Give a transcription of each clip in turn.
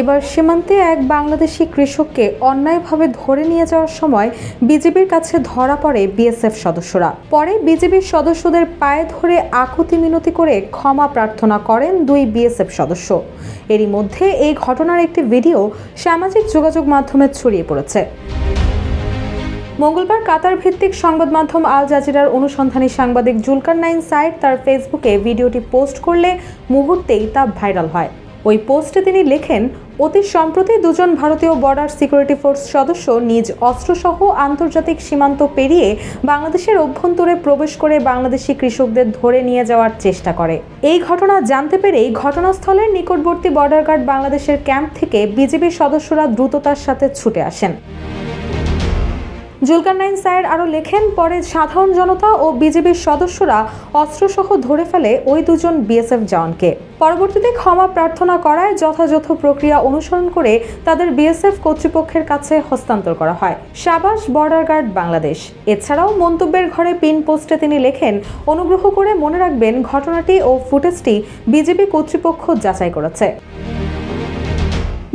এবার সীমান্তে এক বাংলাদেশি কৃষককে অন্যায়ভাবে ধরে নিয়ে যাওয়ার সময় বিজেপির কাছে ধরা পড়ে বিএসএফ সদস্যরা। পরে বিজেপির সদস্যদের পায়ে ধরে আকুতি মিনতি করে ক্ষমা প্রার্থনা করেন দুই বিএসএফ সদস্য। এরই মধ্যে এই ঘটনার একটি ভিডিও সামাজিক যোগাযোগ মাধ্যমে ছড়িয়ে পড়েছে। মঙ্গলবার কাতার ভিত্তিক সংবাদ মাধ্যম আল জাজিরার অনুসন্ধানী সাংবাদিক জুলকার নাইন সাইড তার ফেসবুকে ভিডিওটি পোস্ট করলে মুহূর্তেই তা ভাইরাল হয়। ওই পোস্টে তিনি লেখেন অতি সম্প্রতি দুজন ভারতীয় বর্ডার সিকিউরিটি ফোর্স সদস্য নিজ অস্ত্রসহ আন্তর্জাতিক সীমান্ত পেরিয়ে বাংলাদেশের অভ্যন্তরে প্রবেশ করে বাংলাদেশি কৃষকদের ধরে নিয়ে যাওয়ার চেষ্টা করে। এই ঘটনা জানতে পেরেই ঘটনাস্থলের নিকটবর্তী বর্ডার গার্ড বাংলাদেশের ক্যাম্প থেকে বিজেপি সদস্যরা দ্রুততার সাথে ছুটে আসেন। জুলকারনাইন সায়ের আরও লেখেন, পরে সাধারণ জনতা ও বিজেপির সদস্যরা অস্ত্রসহ ধরে ফেলে ওই দুজন বিএসএফ জওয়ানকে। পরবর্তীতে ক্ষমা প্রার্থনা করায় যথাযথ প্রক্রিয়া অনুসরণ করে তাদের বিএসএফ কর্তৃপক্ষের কাছে হস্তান্তর করা হয়। সাবাস বর্ডার গার্ড বাংলাদেশ। এছাড়াও মন্তব্যের ঘরে পিন পোস্টে তিনি লেখেন, অনুগ্রহ করে মনে রাখবেন, ঘটনাটি ও ফুটেজটি বিজেপি কর্তৃপক্ষ যাচাই করেছে।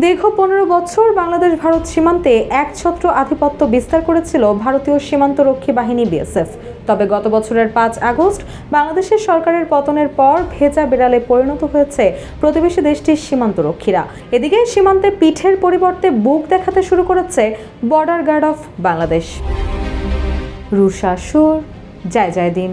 দীর্ঘ পনেরো বছর বাংলাদেশ ভারত সীমান্তে একছত্র আধিপত্য বিস্তার করেছিল ভারতীয় সীমান্তরক্ষী বাহিনী বিএসএফ। তবে গত বছরের পাঁচ আগস্ট বাংলাদেশের সরকারের পতনের পর ভেজা বিড়ালে পরিণত হয়েছে প্রতিবেশী দেশটির সীমান্তরক্ষীরা। এদিকে সীমান্তে পিঠের পরিবর্তে বুক দেখাতে শুরু করেছে border guard of Bangladesh. Rusha Sur, জয় জয় দিন